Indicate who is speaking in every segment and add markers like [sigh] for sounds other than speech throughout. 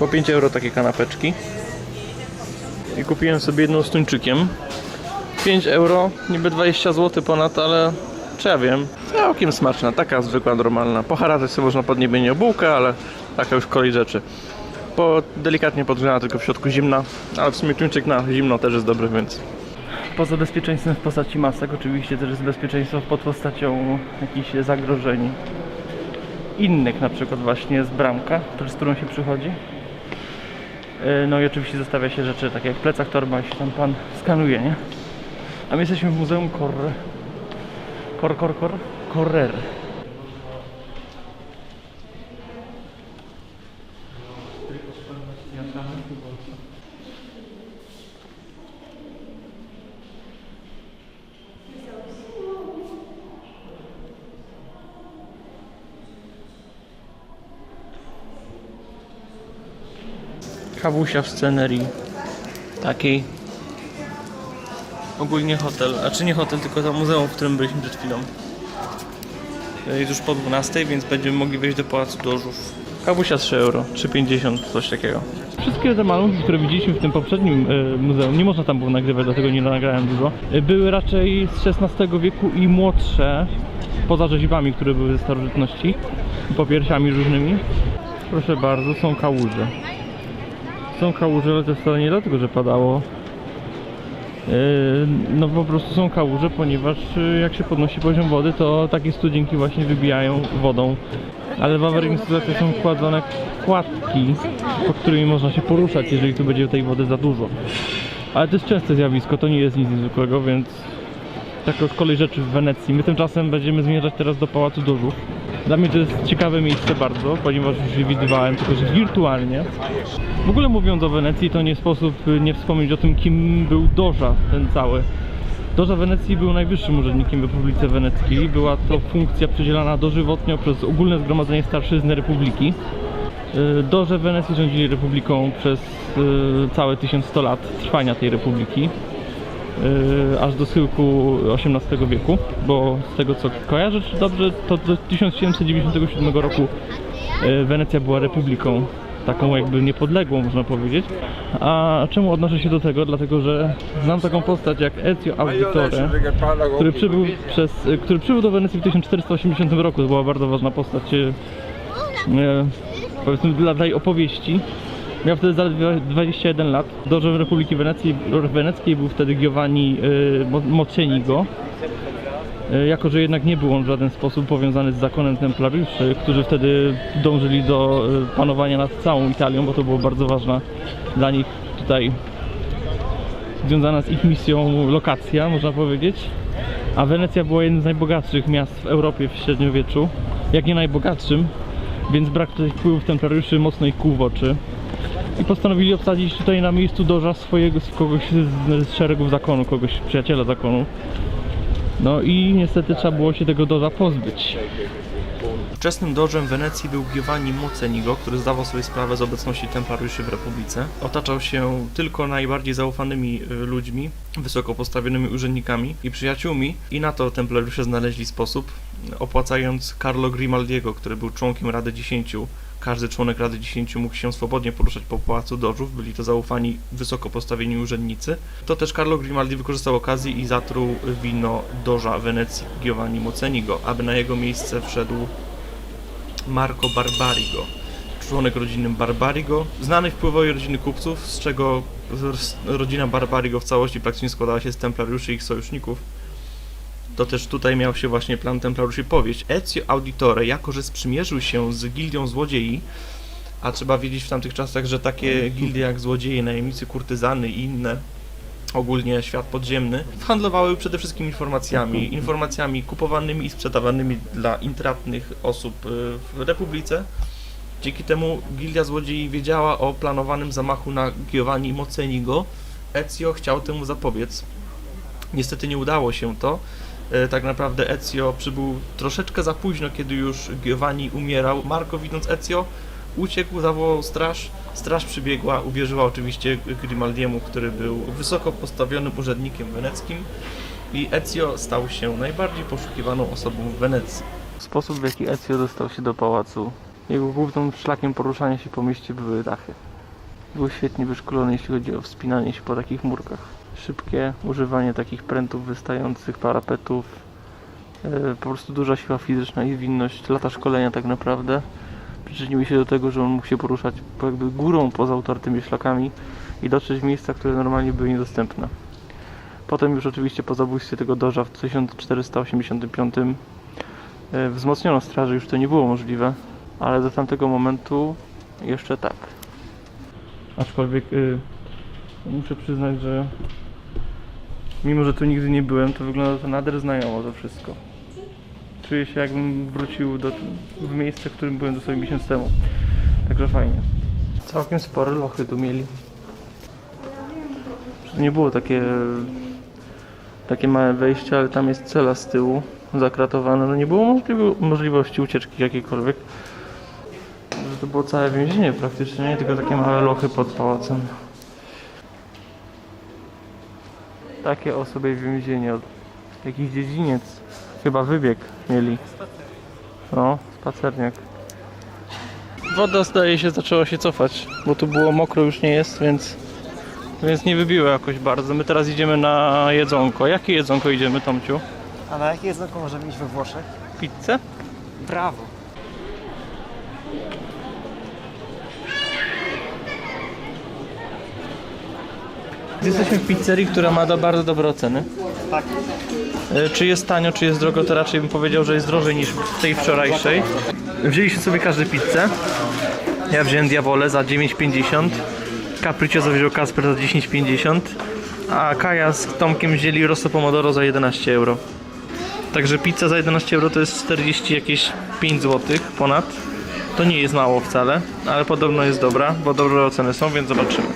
Speaker 1: Po 5 euro takie kanapeczki. I kupiłem sobie jedną z tuńczykiem. 5 euro, niby 20 zł ponad, ale czy ja wiem, całkiem smaczna, taka zwykła, normalna. Poharatać sobie można pod niebienie bułkę, ale taka już kolej rzeczy. Po, delikatnie podgrzana, tylko w środku zimna, ale w sumie tuńczyk na zimno też jest dobry, więc... Poza bezpieczeństwem w postaci masek, oczywiście też jest bezpieczeństwo pod postacią jakichś zagrożeń innych, na przykład właśnie z bramka, z którą się przychodzi. Yy, No i oczywiście zostawia się rzeczy takie jak plecak, torba i się tam pan skanuje, nie? A my jesteśmy w Muzeum Kor... Kor, kor, kor? Korrer. Kawusia w scenerii takiej ogólnie hotel, a czy nie hotel, tylko to muzeum, w którym byliśmy przed chwilą. Jest już po 12, więc będziemy mogli wejść do Pałacu Dożów. Kawusia 3 euro, 3,50, coś takiego. Wszystkie te malunki, które widzieliśmy w tym poprzednim e, muzeum, nie można tam było nagrywać, dlatego nie nagrałem dużo, e, były raczej z XVI wieku i młodsze, poza rzeźbami, które były ze starożytności, popiersiami różnymi. Proszę bardzo, są kałuże. Są kałuże, ale to wcale nie dlatego, że padało. Yy, No po prostu są kałuże, ponieważ yy, jak się podnosi poziom wody, to takie studzienki właśnie wybijają wodą. Ale w awaryjnych są wkładane kładki, po którymi można się poruszać, jeżeli tu będzie tej wody za dużo. Ale to jest częste zjawisko, to nie jest nic niezwykłego, więc taka z kolei rzeczy w Wenecji. My tymczasem będziemy zmierzać teraz do Pałacu Dożów. Dla mnie to jest ciekawe miejsce bardzo, ponieważ już widywałem, tylko że wirtualnie. W ogóle mówiąc o Wenecji, to nie sposób nie wspomnieć o tym, kim był Doża ten cały. Doża Wenecji był najwyższym urzędnikiem w Republice Weneckiej. Była to funkcja przydzielana dożywotnio przez ogólne zgromadzenie starszyzny Republiki. Y, Doże Wenecji rządzili republiką przez y, całe 1100 lat trwania tej republiki. Y, Aż do schyłku XVIII wieku, bo z tego co kojarzę czy dobrze, to do 1797 roku y, Wenecja była republiką taką jakby niepodległą można powiedzieć. A czemu odnoszę się do tego? Dlatego, że znam taką postać jak Ezio Auditore, który przybył, przez, y, który przybył do Wenecji w 1480 roku. To była bardzo ważna postać, powiedzmy dla tej opowieści. Miał wtedy zaledwie 21 lat. Dożem Republiki Wenecji, Weneckiej był wtedy Giovanni y, Mo- Mocenigo. Y, Jako, że jednak nie był on w żaden sposób powiązany z zakonem templariuszy, którzy wtedy dążyli do y, panowania nad całą Italią, bo to było bardzo ważna dla nich tutaj związana z ich misją lokacja, można powiedzieć. A Wenecja była jednym z najbogatszych miast w Europie w średniowieczu, jak nie najbogatszym, więc brak tutaj wpływów templariuszy mocno ich kłuł w oczy. I postanowili obsadzić tutaj na miejscu doża swojego, kogoś z, z szeregów zakonu, kogoś przyjaciela zakonu. No i niestety trzeba było się tego doża pozbyć. Wczesnym dożem Wenecji był Giovanni Mocenigo, który zdawał sobie sprawę z obecności templariuszy w Republice. Otaczał się tylko najbardziej zaufanymi y, ludźmi, wysoko postawionymi urzędnikami i przyjaciółmi i na to templariusze znaleźli sposób, opłacając Carlo Grimaldiego, który był członkiem Rady Dziesięciu. Każdy członek Rady Dziesięciu mógł się swobodnie poruszać po pałacu dożów, byli to zaufani, wysoko postawieni urzędnicy. To też Carlo Grimaldi wykorzystał okazję i zatruł wino doża Wenecji Giovanni Mocenigo, aby na jego miejsce wszedł Marco Barbarigo, członek rodziny Barbarigo, znanej wpływowej rodziny kupców, z czego rodzina Barbarigo w całości praktycznie składała się z templariuszy i ich sojuszników. To też tutaj miał się właśnie plan templariuszy powieść. Ezio Auditore, jako że sprzymierzył się z gildią złodziei, a trzeba wiedzieć w tamtych czasach, że takie gildie jak złodzieje, najemnicy, kurtyzany i inne ogólnie świat podziemny, handlowały przede wszystkim informacjami, informacjami kupowanymi i sprzedawanymi dla intratnych osób y, w Republice. Dzięki temu Gildia Złodziei wiedziała o planowanym zamachu na Giovanni Mocenigo. Ezio chciał temu zapobiec. Niestety nie udało się to. E, Tak naprawdę Ezio przybył troszeczkę za późno, kiedy już Giovanni umierał. Marco widząc Ezio uciekł, zawołał straż. Straż przybiegła, uwierzyła oczywiście Grimaldiemu, który był wysoko postawionym urzędnikiem weneckim i Ezio stał się najbardziej poszukiwaną osobą w Wenecji. Sposób w jaki Ezio dostał się do pałacu. Jego głównym szlakiem poruszania się po mieście były dachy. był świetnie wyszkolony, jeśli chodzi o wspinanie się po takich murkach. Szybkie używanie takich prętów wystających, parapetów, e, po prostu duża siła fizyczna i zwinność, lata szkolenia tak naprawdę przyczyniły się do tego, że on mógł się poruszać po jakby górą poza utartymi szlakami i dotrzeć miejsca, które normalnie były niedostępne. Potem już oczywiście po zabójstwie tego doża w 1485 e, wzmocniono straży, już to nie było możliwe, ale do tamtego momentu jeszcze tak. Aczkolwiek y, muszę przyznać, że mimo, że tu nigdy nie byłem, to wygląda to nader znajomo to wszystko. Czuję się jakbym wrócił do, w miejsce, w którym byłem dosłownie miesiąc temu. Także fajnie. Całkiem spore lochy tu mieli. To nie było takie takie małe wejście, ale tam jest cela z tyłu zakratowana. No nie było możliwości ucieczki jakiejkolwiek. Że to było całe więzienie praktycznie, nie tylko takie małe lochy pod pałacem. Takie osoby w więzieniu. Jakiś dziedziniec. Chyba wybieg mieli. No, spacerniak. Woda zdaje się zaczęła się cofać, bo tu było mokro już nie jest, więc więc nie wybiło jakoś bardzo. My teraz idziemy na jedzonko. Jakie jedzonko idziemy, Tomciu?
Speaker 2: A na jakie jedzonko możemy iść we Włoszech?
Speaker 1: Pizzę?
Speaker 2: Brawo.
Speaker 1: Jesteśmy w pizzerii, która ma do bardzo dobre oceny.
Speaker 2: Tak.
Speaker 1: E, Czy jest tanio, czy jest drogo, to raczej bym powiedział, że jest drożej niż w tej wczorajszej. Wzięliśmy sobie każdy pizzę. Ja wziąłem Diavole za 9,50. Capriccioso wziął Kasper za 10,50. A Kaja z Tomkiem wzięli Rosso Pomodoro za 11 euro. Także pizza za 11 euro to jest 40 jakieś 5 zł ponad. To nie jest mało wcale, ale podobno jest dobra, bo dobre oceny są, więc zobaczymy.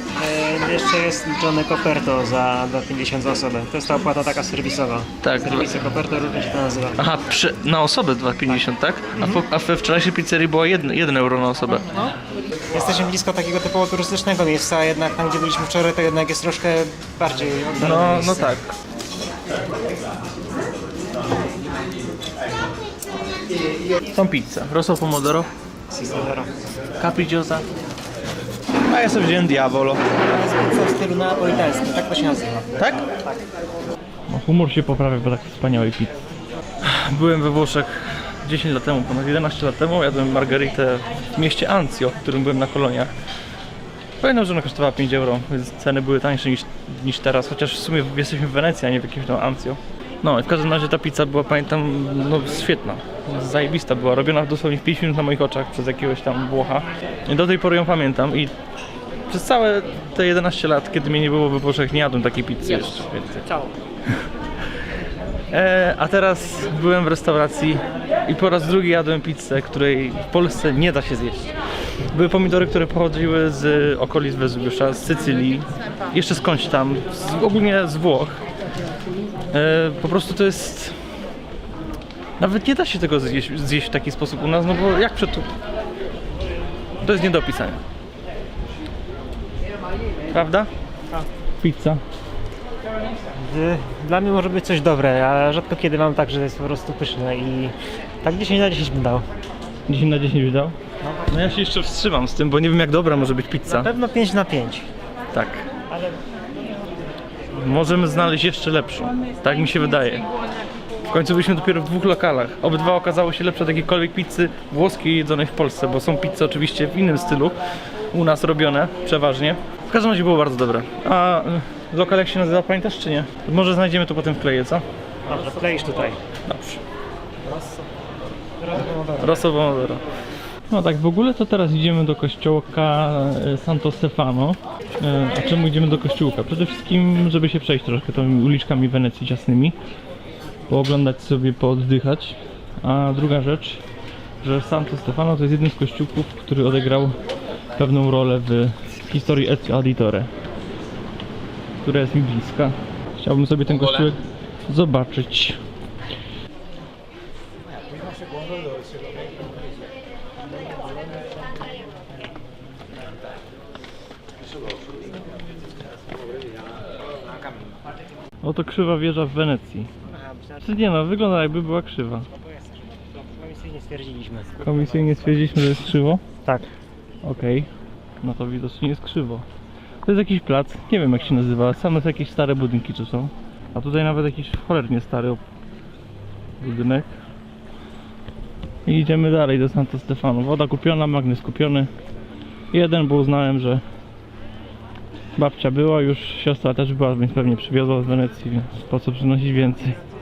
Speaker 2: Jeszcze jest liczone Coperto za 2,50 za osobę. To jest ta opłata taka serwisowa.
Speaker 1: Tak,
Speaker 2: Serwisy Coperto różnie się to nazywa.
Speaker 1: Aha, przy, na osobę 2,50, tak? A, po, a we wczorajszej pizzerii było 1, 1 euro na osobę.
Speaker 2: Jesteśmy blisko takiego typowo turystycznego miejsca, a jednak tam gdzie byliśmy wczoraj to jednak jest troszkę bardziej oddalone
Speaker 1: No,
Speaker 2: miejsce.
Speaker 1: no tak. Tą pizzę. Rosso pomodoro,
Speaker 2: Si, zero.
Speaker 1: capricciosa. A ja sobie wziąłem Diavolo.
Speaker 2: To jest pizza w stylu neapolitańskim, tak to się nazywa.
Speaker 1: Tak? No, humor się poprawia po tak wspaniałej pizzy. Byłem we Włoszech 10 lat temu, ponad 11 lat temu. Jadłem margaritę w mieście Anzio, w którym byłem na koloniach. Pamiętam, że ona kosztowała 5 euro, więc ceny były tańsze niż, niż teraz, chociaż w sumie jesteśmy w Wenecji, a nie w jakimś tam Anzio. No i w każdym razie ta pizza była, pamiętam, no świetna, zajebista była, robiona dosłownie w 5 minut na moich oczach przez jakiegoś tam Włocha. I do tej pory ją pamiętam i przez całe te 11 lat, kiedy mnie nie było we Włoszech, nie jadłem takiej pizzy jeszcze więcej.
Speaker 2: Ciao. [laughs]
Speaker 1: E, a teraz byłem w restauracji i po raz drugi jadłem pizzę, której w Polsce nie da się zjeść. Były pomidory, które pochodziły z okolic Wezuwiusza, z Sycylii, jeszcze skądś tam, z, ogólnie z Włoch. E, po prostu to jest... Nawet nie da się tego zjeść, zjeść w taki sposób u nas, no bo jak przed... To jest nie do opisania. Prawda?
Speaker 2: Tak.
Speaker 1: Pizza.
Speaker 2: Dla mnie może być coś dobre, ale rzadko kiedy mam tak, że jest po prostu pyszne i tak 10 na 10 bym dał.
Speaker 1: 10 na 10 wydał? No ja się jeszcze wstrzymam z tym, bo nie wiem jak dobra może być pizza.
Speaker 2: Na pewno 5 na 5.
Speaker 1: Tak.
Speaker 2: Ale
Speaker 1: Możemy znaleźć jeszcze lepszą. Tak mi się wydaje. W końcu byliśmy dopiero w dwóch lokalach. Obydwa okazały się lepsze od jakiejkolwiek pizzy włoskiej jedzonej w Polsce, bo są pizze oczywiście w innym stylu, u nas robione przeważnie. W każdym razie było bardzo dobre. A y, lokal jak się nazywa, pamiętasz czy nie? Może znajdziemy to potem w kleje, co?
Speaker 2: dobrze, kleisz tutaj.
Speaker 1: Dobrze.
Speaker 2: Rosso.
Speaker 1: Rosso pomodoro. No tak, w ogóle to teraz idziemy do kościółka e, Santo Stefano. E, A czemu idziemy do kościółka? Przede wszystkim, żeby się przejść troszkę tymi uliczkami Wenecji ciasnymi, pooglądać sobie, pooddychać. A druga rzecz, że Santo Stefano to jest jeden z kościółków, który odegrał pewną rolę w historii Ezio Auditore, która jest mi bliska. Chciałbym sobie ten kościółek zobaczyć. Oto krzywa wieża w Wenecji. Czy nie no, wygląda jakby była krzywa.
Speaker 2: Komisyjnie stwierdziliśmy.
Speaker 1: Komisyjnie stwierdziliśmy, że jest krzywo.
Speaker 2: Tak.
Speaker 1: Okej. No to widocznie jest krzywo. To jest jakiś plac, nie wiem jak się nazywa, same to jakieś stare budynki tu są. A tutaj nawet jakiś cholernie stary budynek. I idziemy dalej do Santo Stefano. Woda kupiona, magnes kupiony. Jeden, bo uznałem, że babcia była, już siostra też była, więc pewnie przywiozła z Wenecji, więc po co przynosić więcej.